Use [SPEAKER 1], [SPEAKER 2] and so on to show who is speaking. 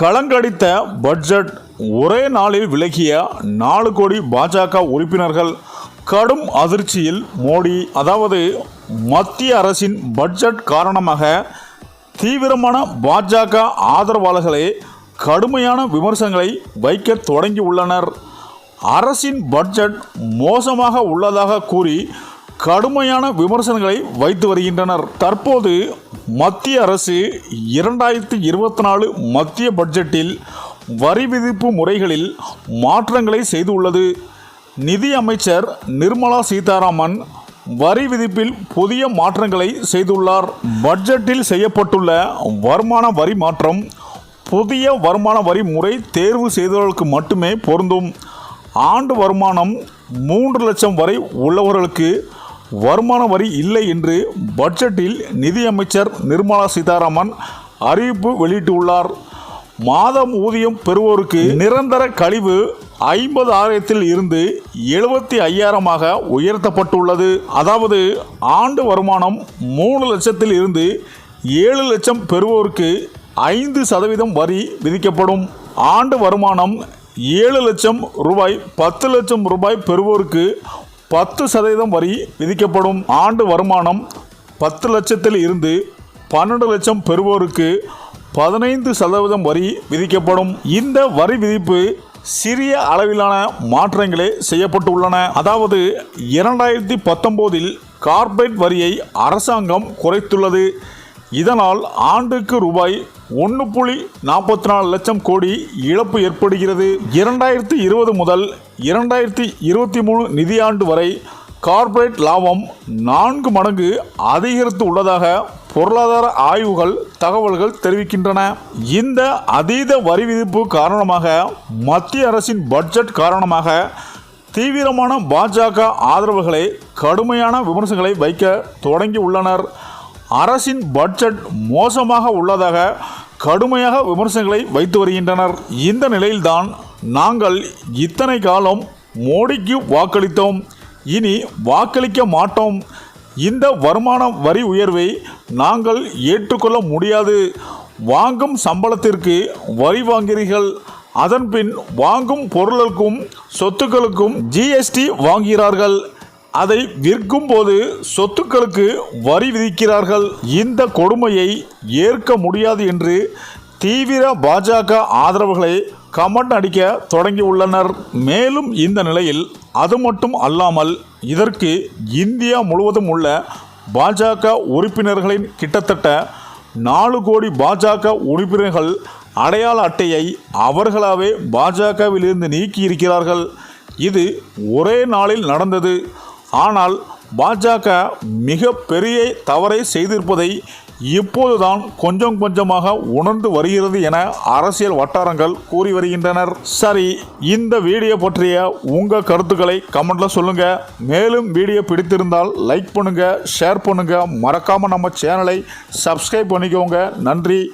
[SPEAKER 1] களங்கடித்த budget ஒரே நாளில் விலகிய நாலு கோடி பாஜக உறுப்பினர்கள் கடும் அதிர்ச்சியில் மோடி அதாவது மத்திய அரசின் பட்ஜெட் காரணமாக தீவிரமான பாஜக ஆதரவாளர்களே கடுமையான விமர்சனங்களை வைக்க தொடங்கியுள்ளனர். அரசின் பட்ஜெட் மோசமாக உள்ளதாக கூறி கடுமையான விமர்சனங்களை வைத்து வருகின்றனர். தற்போது மத்திய அரசு இரண்டாயிரத்தி இருபத்தி நாலு மத்திய பட்ஜெட்டில் வரி விதிப்பு முறைகளில் மாற்றங்களை செய்துள்ளது. நிதி அமைச்சர் நிர்மலா சீதாராமன் வரி விதிப்பில் புதிய மாற்றங்களை செய்துள்ளார். பட்ஜெட்டில் செய்யப்பட்டுள்ள வருமான வரி மாற்றம் புதிய வருமான வரி முறை தேர்வு செய்தவர்களுக்கு மட்டுமே பொருந்தும். ஆண்டு வருமானம் மூன்று லட்சம் வரை உள்ளவர்களுக்கு வருமான வரி இல்லை என்று பட்ஜெட்டில் நிதியமைச்சர் நிர்மலா சீதாராமன் அறிவிப்பு வெளியிட்டுள்ளார். மாதம் ஊதியம் பெறுவோருக்கு நிரந்தர கழிவு ஐம்பது ஆயிரத்தில் இருந்து எழுபத்தி ஐயாயிரமாக உயர்த்தப்பட்டுள்ளது. அதாவது ஆண்டு வருமானம் மூணு லட்சத்தில் இருந்து ஏழு லட்சம் பெறுவோருக்கு ஐந்து சதவீதம் வரி விதிக்கப்படும். ஆண்டு வருமானம் ஏழு லட்சம் ரூபாய் பத்து லட்சம் ரூபாய் பெறுவோருக்கு பத்து சதவீதம் வரி விதிக்கப்படும் ஆண்டு வருமானம் பத்து லட்சத்தில் இருந்து பன்னெண்டு லட்சம் பெறுவோருக்கு பதினைந்து சதவீதம் வரி விதிக்கப்படும். இந்த வரி விதிப்பு சிறிய அளவிலான மாற்றங்களே செய்யப்பட்டுள்ளன. அதாவது இரண்டாயிரத்தி பத்தொம்போதில் கார்ப்பரேட் வரியை அரசாங்கம் குறைத்துள்ளது. இதனால் ஆண்டுக்கு ரூபாய் ஒன்று புள்ளி நாற்பத்தி நாலு லட்சம் கோடி இழப்பு ஏற்படுகிறது. இரண்டாயிரத்தி இருபது முதல் இரண்டாயிரத்தி இருபத்தி மூணு நிதியாண்டு வரை கார்ப்பரேட் லாபம் நான்கு மடங்கு அதிகரித்து உள்ளதாக பொருளாதார ஆய்வுகள் தகவல்கள் தெரிவிக்கின்றன. இந்த அதீத வரி விதிப்பு காரணமாக மத்திய அரசின் பட்ஜெட் காரணமாக தீவிரமான பாஜக ஆதரவுகளை கடுமையான விமர்சனங்களை வைக்க தொடங்கி உள்ளனர். அரசின் பட்ஜெட் மோசமாக உள்ளதாக கடுமையாக விமர்சனங்களை வைத்து வருகின்றனர். இந்த நிலையில்தான் நாங்கள் இத்தனை காலம் மோடிக்கு வாக்களித்தோம். இனி வாக்களிக்க மாட்டோம். இந்த வருமான வரி உயர்வை நாங்கள் ஏற்றுக்கொள்ள முடியாது. வாங்கும் சம்பளத்திற்கு வரி வாங்கிறீர்கள் அதன்பின் வாங்கும் பொருளுக்கும் சொத்துக்களுக்கும் ஜிஎஸ்டி வாங்குகிறார்கள். அதை விற்கும் போது சொத்துக்களுக்கு வரி விதிக்கிறார்கள். இந்த கொடுமையை ஏற்க முடியாது என்று தீவிர பாஜக ஆதரவுகளை கமெண்ட் அடிக்க தொடங்கியுள்ளனர் மேலும் இந்த நிலையில் அது மட்டும் அல்லாமல் இதற்கு இந்தியா முழுவதும் உள்ள பாஜக உறுப்பினர்களின் கிட்டத்தட்ட நாலு கோடி பாஜக உறுப்பினர்கள் அடையாள அட்டையை அவர்களாவே பாஜகவிலிருந்து நீக்கி இருக்கிறார்கள் இது ஒரே நாளில் நடந்தது. ஆனால் பாஜக மிக பெரிய தவறை செய்திருப்பதை இப்போதுதான் கொஞ்சம் கொஞ்சமாக உணர்ந்து வருகிறது என அரசியல் வட்டாரங்கள் கூறி வருகின்றனர். சரி இந்த வீடியோ பற்றிய உங்க கருத்துக்களை கமெண்ட்ல சொல்லுங்க. மேலும் வீடியோ பிடித்திருந்தால் லைக் பண்ணுங்க ஷேர் பண்ணுங்க. மறக்காம நம்ம சேனலை சப்ஸ்கிரைப் பண்ணிக்கோங்க. நன்றி.